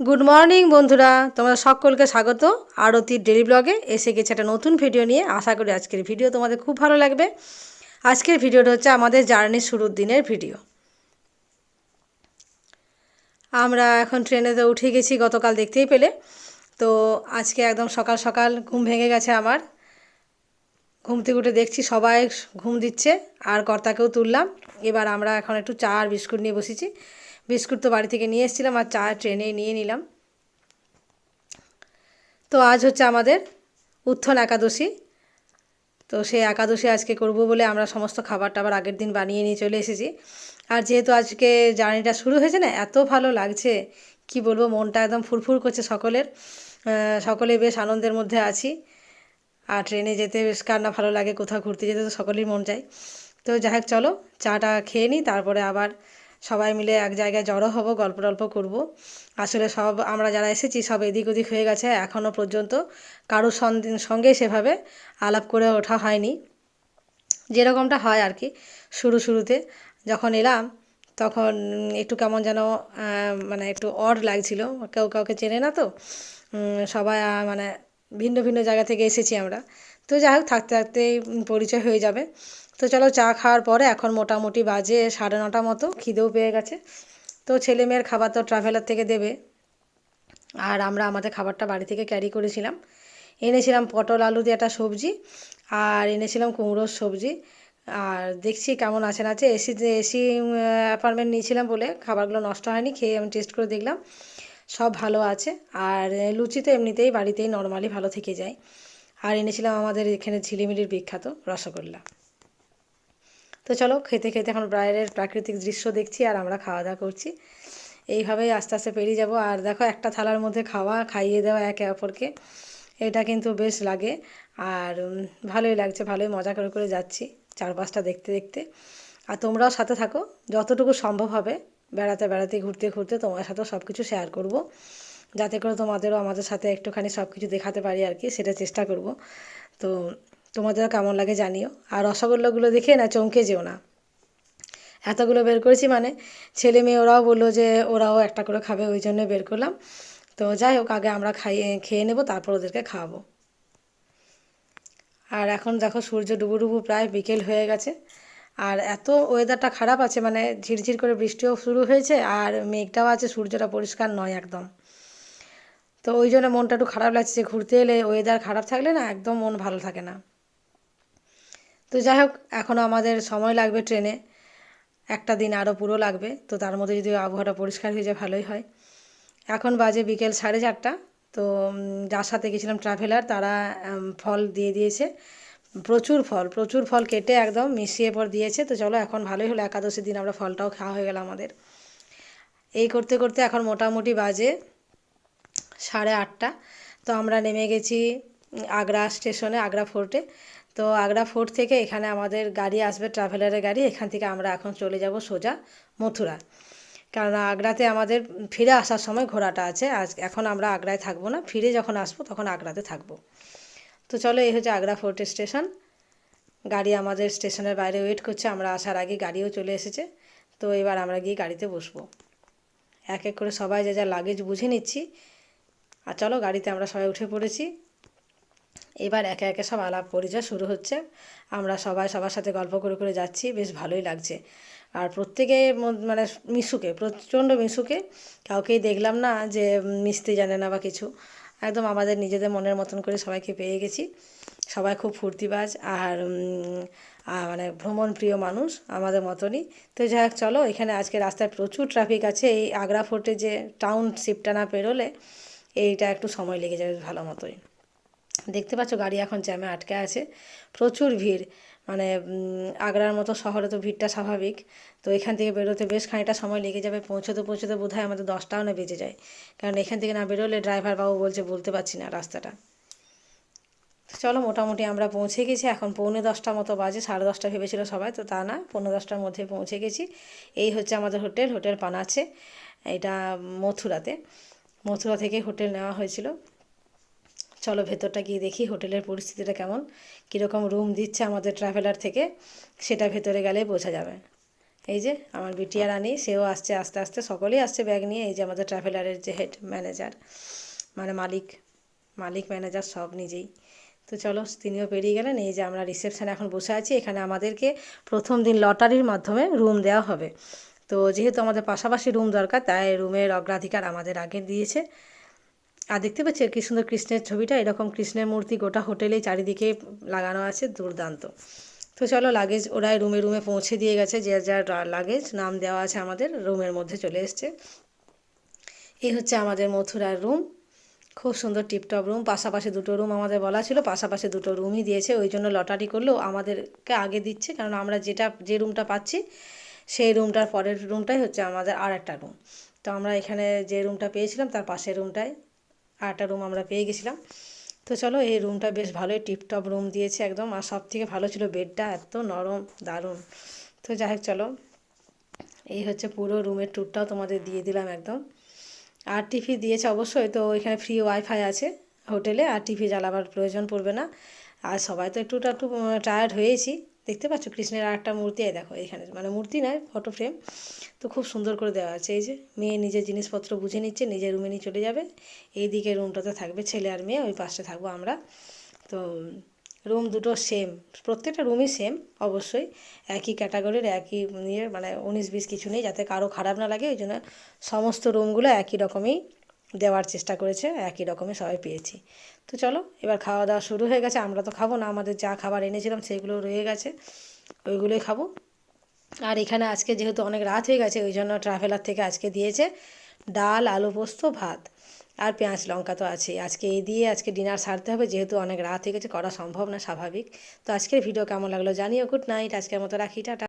Good morning বন্ধুরা। তোমরা সকলকে স্বাগত। আরতির ডেলি ব্লগে এসে গেছে একটা নতুন ভিডিও নিয়ে। আশা করি আজকের ভিডিও তোমাদের খুব ভালো লাগবে। আজকের ভিডিওটা হচ্ছে আমাদের জার্নির শুরুর দিনের ভিডিও আমরা এখন ট্রেনেতে উঠে গেছি, গতকাল দেখতেই পেলে। তো আজকে একদম সকাল সকাল ঘুম ভেঙে গেছে আমার। ঘুম থেকে উঠে দেখছি সবাই ঘুম দিচ্ছে, আর কর্তাকেও তুললাম। এবার আমরা এখন একটু চা আর বিস্কুট নিয়ে বসেছি। বিস্কুট তো বাড়ি থেকে নিয়ে এসেছিলাম আর চা ট্রেনে নিয়ে নিলাম। তো আজ হচ্ছে আমাদের উত্থন একাদশী। তো সেই একাদশী আজকে করব বলে আমরা সমস্ত খাবার টাবার আগের দিন বানিয়ে নিয়ে চলে এসেছি। আর যেহেতু আজকে জার্নিটা শুরু হয়েছে না, এত ভালো লাগছে, কি বলব, মনটা একদম ফুরফুর করছে সকলের। সকলে বেশ আনন্দের মধ্যে আছি। আর ট্রেনে যেতে বেশ কার না ভালো লাগে, কোথাও ঘুরতে যেতে তো সকলেরই মন চায়। তো যাই হোক, চলো চাটা খেয়ে নিই, তারপরে আবার সবাই মিলে এক জায়গায় জড়ো হব, গল্প টল্প করব। আসলে সব আমরা যারা এসেছি সব এদিক ওদিক হয়ে গেছে এখনও পর্যন্ত কারোর সঙ্গে সেভাবে আলাপ করে ওঠা হয়নি। যেরকমটা হয় আর কি, শুরু শুরুতে যখন এলাম তখন একটু কেমন যেন মানে একটু অড লাগছিল, কেউ কাউকে চেনে না তো সবাই মানে ভিন্ন ভিন্ন জায়গা থেকে এসেছি আমরা। তো যাই হোক, থাকতে থাকতেই পরিচয় হয়ে যাবে। তো চলো চা খাওয়ার পরে এখন মোটামুটি বাজে সাড়ে নটা মতো, খিদেও পেয়ে গেছে। তো ছেলে মেয়ের খাবার তো ট্রাভেলার থেকে দেবে। আর আমরা আমাদের খাবারটা বাড়ি থেকে ক্যারি করেছিলাম। এনেছিলাম পটল, আলু দিয়ে একটা সবজি আর এনেছিলাম কুমড়োর সবজি। আর দেখছি কেমন আছে না আছে, এসি এসি অ্যাপার্টমেন্ট নিয়েছিলাম বলে খাবারগুলো নষ্ট হয়নি, খেয়ে আমি টেস্ট করে দেখলাম। সব ভালো আছে। আর লুচি তো এমনিতেই বাড়িতেই নর্মালি ভালো থেকে যায়। আর এনেছিলাম আমাদের এখানে ঝিলিমিলির বিখ্যাত রসগোল্লা। তো চলো খেতে খেতে এখন বাইরের প্রাকৃতিক দৃশ্য দেখছি আর আমরা খাওয়া দাওয়া করছি। এইভাবেই আস্তে আস্তে পেরিয়ে যাব। আর দেখো, একটা থালার মধ্যে খাওয়া, খাইয়ে দেওয়া একে অপরকে, এটা কিন্তু বেশ লাগে। আর ভালোই লাগছে, ভালোই মজা করে করে যাচ্ছি চারপাশটা দেখতে দেখতে। আর তোমরাও সাথে থাকো, যতটুকু সম্ভব হবে বেড়াতে বেড়াতে, ঘুরতে ঘুরতে তোমার সাথেও সব কিছু শেয়ার করব। যাতে করে তোমাদেরও আমাদের সাথে একটুখানি সব কিছু দেখাতে পারি আর কি, সেটা চেষ্টা করব। তো তোমাদেরও কেমন লাগে জানিও। আর রসগোল্লাগুলো দেখে না চমকে যেও না। এতগুলো বের করেছি মানে ছেলে মেয়ে ওরাও বলল যে ওরাও একটা করে খাবে, ওই জন্য বের করলাম। তো যাই হোক, আগে আমরা খাইয়ে, খেয়ে নেব, তারপর ওদেরকে খাওয়াবো। আর এখন দেখো সূর্য ডুবু ডুবু প্রায় বিকেল হয়ে গেছে। আর এত ওয়েদারটা খারাপ আছে মানে ঝিরঝির করে বৃষ্টিও শুরু হয়েছে আর মেঘটাও আছে, সূর্যটা পরিষ্কার নয় একদম। তো ওই জন্য মনটা একটু খারাপ লাগছে যে ঘুরতে এলে ওয়েদার খারাপ থাকলে না একদম মন ভালো থাকে না। তো যাই হোক এখনও আমাদের সময় লাগবে ট্রেনে। একটা দিন আরও পুরো লাগবে, তো তার মধ্যে যদি আবহাওয়াটা পরিষ্কার হয়ে যায় ভালোই হয়। এখন বাজে বিকেল সাড়ে চারটা, তো যার সাথে গেছিলাম ট্রাভেলার তারা ফল দিয়ে দিয়েছে। প্রচুর ফল প্রচুর ফল কেটে একদম মিশিয়ে পর দিয়েছে। তো চলো, এখন ভালোই হলো, একাদশীর দিন আমরা ফলটাও খাওয়া হয়ে গেল আমাদের। এই করতে করতে এখন মোটামুটি বাজে সাড়ে আটটা। তো আমরা নেমে গেছি আগ্রা স্টেশনে, আগ্রা ফোর্টে। তো আগ্রা ফোর্ট থেকে এখানে আমাদের গাড়ি আসবে ট্রাভেলারের গাড়ি। এখান থেকে আমরা এখন চলে যাব সোজা মথুরা। কারণ আগ্রাতে আমাদের ফিরে আসার সময় ঘোরাটা আছে। আজ এখন আমরা আগ্রায় থাকব না। ফিরে যখন আসব তখন আগ্রাতে থাকব। তো চলো, এই হচ্ছে আগ্রা ফোর্ট স্টেশন। গাড়ি আমাদের স্টেশনের বাইরে ওয়েট করছে। আমরা আসার আগে গাড়িও চলে এসেছে। তো এবার আমরা গিয়ে গাড়িতে বসবো। এক এক করে সবাই যে যা লাগেজ বুঝে নিচ্ছি। আর চলো, গাড়িতে আমরা সবাই উঠে পড়েছি। এবার একে একে সব আলাপ পরিচয় শুরু হচ্ছে। আমরা সবাই সবার সাথে গল্প করে করে যাচ্ছি, বেশ ভালোই লাগছে। আর প্রত্যেকে মানে মিশুকে, প্রচণ্ড মিশুকে, কাউকেই দেখলাম না যে মিশতে জানে না বা কিছু। একদম আমাদের নিজেদের মনের মতন করে সবাইকে পেয়ে গেছি। সবাই খুব ফুর্তিবাজ আর মানে ভ্রমণ প্রিয় মানুষ আমাদের মতনই। তো যাই হোক, চলো, এখানে আজকে রাস্তায় প্রচুর ট্রাফিক আছে। এই আগ্রা ফোর্টে যে টাউনশিপটা না পেরোলে, এইটা একটু সময় লেগে যাবে ভালো মতোই। দেখতে পাচ্ছ গাড়ি এখন জ্যামে আটকে আছে। প্রচুর ভিড়। মানে আগ্রার মতো শহরে তো ভিড়টা স্বাভাবিক। তো এখান থেকে বেরোতে বেশ খানিকটা সময় লেগে যাবে। পৌঁছতে পৌঁছতে বোধ হয় আমাদের দশটাও না বেজে যায়। কারণ এখান থেকে না বেরোলে ড্রাইভার বাবু বলছে, বলতে পারছি না রাস্তাটা। চলো, মোটামুটি আমরা পৌঁছে গেছি। এখন পৌনে দশটা মতো বাজে, সাড়ে দশটা ভেবেছিল সবাই। তো তা না, পৌনে দশটার মধ্যে পৌঁছে গেছি। এই হচ্ছে আমাদের হোটেল হোটেল পানাচ্ছে এটা মথুরাতে। মথুরা থেকে হোটেল নেওয়া হয়েছিল। চলো ভেতরটা গিয়ে দেখি হোটেলের পরিস্থিতিটা কেমন। কীরকম রুম দিচ্ছে আমাদের ট্রাভেলার থেকে, সেটা ভেতরে গেলে বোঝা যাবে। এই যে আমার বিটিয়া রানী, সেও আসছে আস্তে আস্তে, সকলেই আসছে ব্যাগ নিয়ে। এই যে আমাদের ট্রাভেলারের যে হেড ম্যানেজার মানে মালিক মালিক ম্যানেজার সব নিজেই। তো চলো, তিনিও পেরিয়ে গেলেন। এই যে আমরা রিসেপশানে এখন বসে আছি, এখানে আমাদেরকে প্রথম দিন লটারির মাধ্যমে রুম দেওয়া হবে। তো যেহেতু আমাদের পাশাপাশি রুম দরকার, তাই রুমের অগ্রাধিকার আমাদের আগে দিয়েছে। আর দেখতে পাচ্ছি কি সুন্দর কৃষ্ণের ছবিটা। এরকম কৃষ্ণের মূর্তি গোটা হোটেলে চারিদিকে লাগানো আছে, দুর্দান্ত। তো চলো লাগেজ ওরাই রুমে রুমে পৌঁছে দিয়ে গেছে, যে যার লাগেজ নাম দেওয়া আছে আমাদের রুমের মধ্যে চলে এসছে। এই হচ্ছে আমাদের মথুরার রুম খুব সুন্দর টিপটপ রুম পাশাপাশি দুটো রুম আমাদের বলা ছিল, পাশাপাশি দুটো রুমই দিয়েছে, ওই জন্য লটারি করলেও আমাদেরকে আগে দিচ্ছে, কারণ আমরা যেটা, যে রুমটা পাচ্ছি, সেই রুমটার পরের রুমটাই হচ্ছে আমাদের আর একটা রুম তো আমরা এখানে যে রুমটা পেয়েছিলাম, তার পাশের রুমটায় একটা রুম আমরা পেয়ে গেছিলাম। তো চলো, এই রুমটা বেশ ভালোই টিপটপ রুম দিয়েছে একদম। আর সব থেকে ভালো ছিল বেডটা এত নরম, দারুণ। তো যাই হোক, চলো। এই হচ্ছে পুরো রুমের ট্যুরটাও তোমাদের দিয়ে দিলাম একদম। আর টিভি দিয়েছে অবশ্যই, তো ওইখানে ফ্রি ওয়াইফাই আছে হোটেলে আর টিভি জ্বালাবার প্রয়োজন পড়বে না। আর সবাই তো একটু একটু টায়ার্ড হয়েছি। দেখতে পাচ্ছ? কৃষ্ণের আর একটা মূর্তি দেখো এখানে মানে মূর্তি নয় ফটো ফ্রেম তো খুব সুন্দর করে দেওয়া আছে। এই যে মেয়ে নিজের জিনিসপত্র বুঝে নিচ্ছে, নিজের রুমে নিয়ে চলে যাবে। এই দিকে রুমটাতে থাকবে ছেলে আর মেয়ে, ওই পাশে থাকব আমরা। তো রুম দুটো সেম প্রত্যেকটা রুমই সেম অবশ্যই। একই ক্যাটাগরির একই ইয়ে মানে উনিশ বিশ কিছু নেই, যাতে কারও খারাপ না লাগে, ওই জন্য সমস্ত রুমগুলো একই রকমই দেওয়ার চেষ্টা করেছে, একই রকমই সবাই পেয়েছি। তো চলো, এবার খাওয়া দাওয়া শুরু হয়ে গেছে। আমরা তো খাব না, আমাদের যা খাবার এনেছিলাম সেগুলো রয়ে গেছে, ওইগুলোই খাব। আর এখানে আজকে যেহেতু অনেক রাত হয়ে গেছে, ওই জন্য ট্রাভেলার থেকে আজকে দিয়েছে ডাল, আলু পোস্ত, ভাত আর পেঁয়াজ লঙ্কা তো আছে আজকে এই দিয়ে আজকে ডিনার সারতে হবে, যেহেতু অনেক রাত হয়ে গেছে, করা সম্ভব না, স্বাভাবিক। তো আজকের ভিডিও কেমন লাগল জানিও গুড নাইট আজকের মতো রাখি, টাটা।